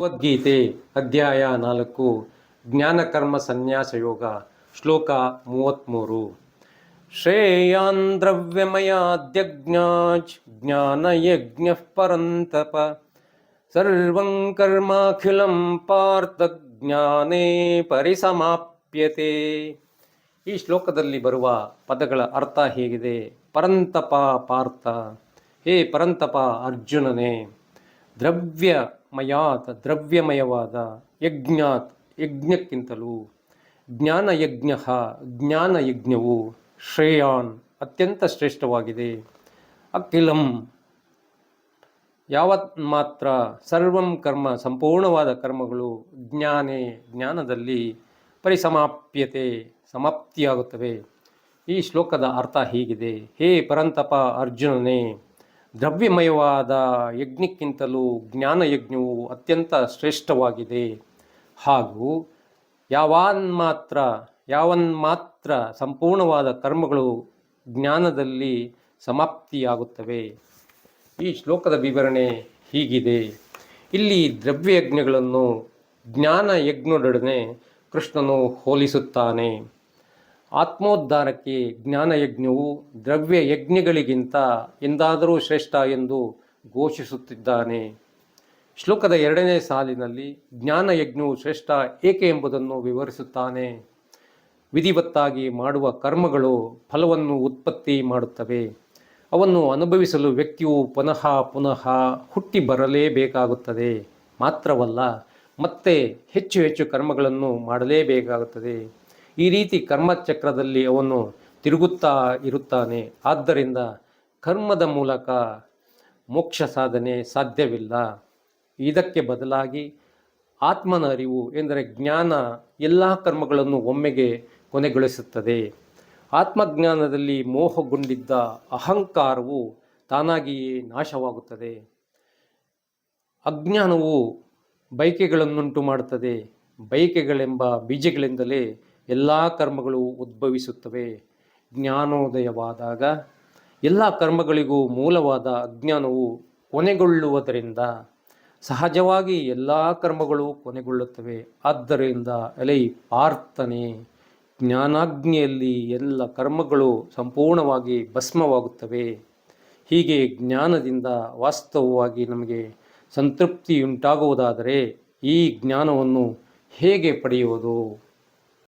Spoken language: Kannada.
ಭಗವದ್ಗೀತೆ ಅಧ್ಯಾಯ ನಾಲ್ಕು, ಜ್ಞಾನಕರ್ಮ ಸನ್ಯಾಸ ಯೋಗ ಶ್ಲೋಕ ಮೂವತ್ಮೂರು. ಶ್ರೇಯಾನ್ ಜ್ಞಾನ ಜ್ಞಾನಯಜ್ಞ ಪರಂತಪ. ಸರ್ವಂ ಕರ್ಮಾಖಿಲಂ ಪಾರ್ಥ ಜ್ಞಾನೇ ಪರಿಸಮಾಪ್ಯತೆ. ಈ ಶ್ಲೋಕದಲ್ಲಿ ಬರುವ ಪದಗಳ ಅರ್ಥ ಹೇಗಿದೆ? ಪರಂತಪ ಪಾರ್ಥ. ಹೇ ಪರಂತಪ ಅರ್ಜುನನೇ ದ್ರವ್ಯಮಯಾತ್ ದ್ರವ್ಯಮಯವಾದ, ಯಜ್ಞಾತ್, ಯಜ್ಞಕ್ಕಿಂತಲೂ ಜ್ಞಾನಯಜ್ಞ, ಜ್ಞಾನಯಜ್ಞವು ಶ್ರೇಯಾನ್ ಅತ್ಯಂತ ಶ್ರೇಷ್ಠವಾಗಿದೆ. ಅಖಿಲಂ ಯಾವತ್ ಮಾತ್ರ ಸರ್ವಂ ಕರ್ಮ, ಸಂಪೂರ್ಣವಾದ ಕರ್ಮಗಳು ಜ್ಞಾನೇ, ಜ್ಞಾನದಲ್ಲಿ ಪರಿಸಮಾಪ್ಯತೆ, ಸಮಾಪ್ತಿಯಾಗುತ್ತವೆ. ಈ ಶ್ಲೋಕದ ಅರ್ಥ ಹೀಗಿದೆ. ಹೇ ಪರಂತಪ ಅರ್ಜುನನೇ ದ್ರವ್ಯಮಯವಾದ ಯಜ್ಞಕ್ಕಿಂತಲೂ ಜ್ಞಾನಯಜ್ಞವು ಅತ್ಯಂತ ಶ್ರೇಷ್ಠವಾಗಿದೆ. ಹಾಗೂ ಯಾವನ್ ಮಾತ್ರ ಯಾವನ್ ಮಾತ್ರ ಸಂಪೂರ್ಣವಾದ ಕರ್ಮಗಳು ಜ್ಞಾನದಲ್ಲಿ ಸಮಾಪ್ತಿಯಾಗುತ್ತವೆ. ಈ ಶ್ಲೋಕದ ವಿವರಣೆ ಹೀಗಿದೆ. ಇಲ್ಲಿ ದ್ರವ್ಯಯಜ್ಞಗಳನ್ನು ಜ್ಞಾನ ಯಜ್ಞದೊಡನೆ ಕೃಷ್ಣನು ಹೋಲಿಸುತ್ತಾನೆ. ಆತ್ಮೋದ್ಧಾರಕ್ಕೆ ಜ್ಞಾನಯಜ್ಞವು ದ್ರವ್ಯ ಯಜ್ಞಗಳಿಗಿಂತ ಎಂದಾದರೂ ಶ್ರೇಷ್ಠ ಎಂದು ಘೋಷಿಸುತ್ತಿದ್ದಾನೆ. ಶ್ಲೋಕದ ಎರಡನೇ ಸಾಲಿನಲ್ಲಿ ಜ್ಞಾನಯಜ್ಞವು ಶ್ರೇಷ್ಠ ಏಕೆ ಎಂಬುದನ್ನು ವಿವರಿಸುತ್ತಾನೆ. ವಿಧಿವತ್ತಾಗಿ ಮಾಡುವ ಕರ್ಮಗಳು ಫಲವನ್ನು ಉತ್ಪತ್ತಿ ಮಾಡುತ್ತವೆ. ಅವನ್ನು ಅನುಭವಿಸಲು ವ್ಯಕ್ತಿಯು ಪುನಃ ಪುನಃ ಹುಟ್ಟಿ ಬರಲೇಬೇಕಾಗುತ್ತದೆ. ಮಾತ್ರವಲ್ಲ, ಮತ್ತೆ ಹೆಚ್ಚು ಹೆಚ್ಚು ಕರ್ಮಗಳನ್ನು ಮಾಡಲೇಬೇಕಾಗುತ್ತದೆ. ಈ ರೀತಿ ಕರ್ಮಚಕ್ರದಲ್ಲಿ ಅವನು ತಿರುಗುತ್ತಾ ಇರುತ್ತಾನೆ. ಆದ್ದರಿಂದ ಕರ್ಮದ ಮೂಲಕ ಮೋಕ್ಷ ಸಾಧನೆ ಸಾಧ್ಯವಿಲ್ಲ. ಇದಕ್ಕೆ ಬದಲಾಗಿ ಆತ್ಮನ ಅರಿವು ಎಂದರೆ ಜ್ಞಾನ ಎಲ್ಲ ಕರ್ಮಗಳನ್ನು ಒಮ್ಮೆಗೆ ಕೊನೆಗೊಳಿಸುತ್ತದೆ. ಆತ್ಮಜ್ಞಾನದಲ್ಲಿ ಮೋಹಗೊಂಡಿದ್ದ ಅಹಂಕಾರವು ತಾನಾಗಿಯೇ ನಾಶವಾಗುತ್ತದೆ. ಅಜ್ಞಾನವು ಬಯಕೆಗಳನ್ನುಂಟು ಮಾಡುತ್ತದೆ. ಬಯಕೆಗಳೆಂಬ ಬೀಜಗಳಿಂದಲೇ ಎಲ್ಲ ಕರ್ಮಗಳು ಉದ್ಭವಿಸುತ್ತವೆ. ಜ್ಞಾನೋದಯವಾದಾಗ ಎಲ್ಲ ಕರ್ಮಗಳಿಗೂ ಮೂಲವಾದ ಅಜ್ಞಾನವು ಕೊನೆಗೊಳ್ಳುವುದರಿಂದ ಸಹಜವಾಗಿ ಎಲ್ಲ ಕರ್ಮಗಳು ಕೊನೆಗೊಳ್ಳುತ್ತವೆ. ಆದ್ದರಿಂದ ಎಲೈ ಪ್ರಾರ್ಥನೆ ಜ್ಞಾನಾಜ್ಞೆಯಲ್ಲಿ ಎಲ್ಲ ಕರ್ಮಗಳು ಸಂಪೂರ್ಣವಾಗಿ ಭಸ್ಮವಾಗುತ್ತವೆ. ಹೀಗೆ ಜ್ಞಾನದಿಂದ ವಾಸ್ತವವಾಗಿ ನಮಗೆ ಸಂತೃಪ್ತಿಯುಂಟಾಗುವುದಾದರೆ ಈ ಜ್ಞಾನವನ್ನು ಹೇಗೆ ಪಡೆಯುವುದು?